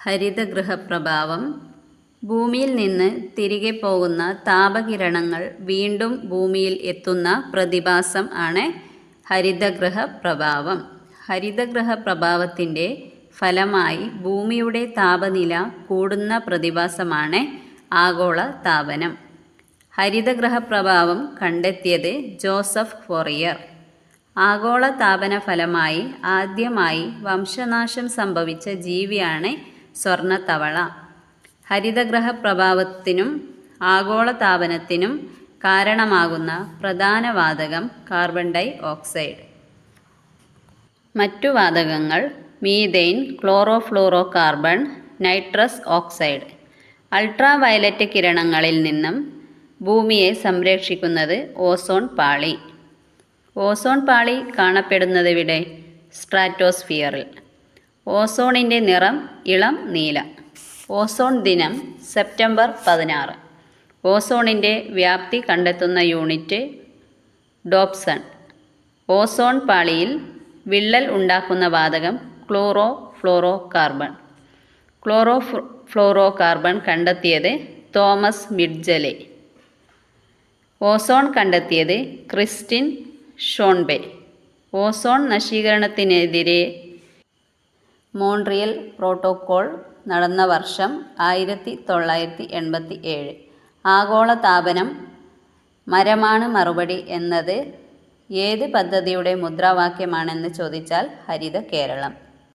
ഹരിതഗൃഹപ്രഭാവം. ഭൂമിയിൽ നിന്ന് തിരികെ പോകുന്ന താപകിരണങ്ങൾ വീണ്ടും ഭൂമിയിൽ എത്തുന്ന പ്രതിഭാസം ആണ് ഹരിതഗൃഹ പ്രഭാവം ഹരിതഗൃഹ പ്രഭാവത്തിന്റെ ഫലമായി ഭൂമിയുടെ താപനില കൂടുന്ന പ്രതിഭാസമാണ് ആഗോള താപനം ഹരിതഗ്രഹ പ്രഭാവം കണ്ടെത്തിയത് ജോസഫ് ഫൊറിയർ. ആഗോളതാപന ഫലമായി ആദ്യമായി വംശനാശം സംഭവിച്ച ജീവിയാണ് സ്വർണത്തവള ഹരിതഗൃഹപ്രഭാവത്തിനും ആഗോളതാപനത്തിനും കാരണമാകുന്ന പ്രധാന വാതകം കാർബൺ ഡൈ ഓക്സൈഡ്. മറ്റു വാതകങ്ങൾ methane chlorofluorocarbon nitrous oxide. Ultraviolet കിരണങ്ങളിൽ നിന്നും ഭൂമിയെ സംരക്ഷിക്കുന്നത് ഓസോൺ പാളി. ഓസോൺ പാളി കാണപ്പെടുന്നതിവിടെ സ്ട്രാറ്റോസ്ഫിയറിൽ. ഓസോണിന്റെ നിറം ഇളം നീല. ഓസോൺ ദിനം സെപ്റ്റംബർ പതിനാറ്. ഓസോണിന്റെ വ്യാപ്തി കണ്ടെത്തുന്ന യൂണിറ്റ് ഡോപ്സൺ. ഓസോൺ പാളിയിൽ വിള്ളൽ ഉണ്ടാക്കുന്ന വാതകം chlorofluorocarbon chlorofluorocarbon കണ്ടെത്തിയത് തോമസ് മിഡ്ജലെ. ഓസോൺ കണ്ടെത്തിയത് ക്രിസ്റ്റിൻ ഷോൺബെ. ഓസോൺ നശീകരണത്തിനെതിരെ മോൺട്രിയൽ പ്രോട്ടോക്കോൾ നടന്ന വർഷം ആയിരത്തി തൊള്ളായിരത്തി എൺപത്തി ഏഴ് ആഗോള താപനം മരമാണ് മറുപടി എന്നത് ഏത് പദ്ധതിയുടെ മുദ്രാവാക്യമാണെന്ന് ചോദിച്ചാൽ ഹരിത കേരളം.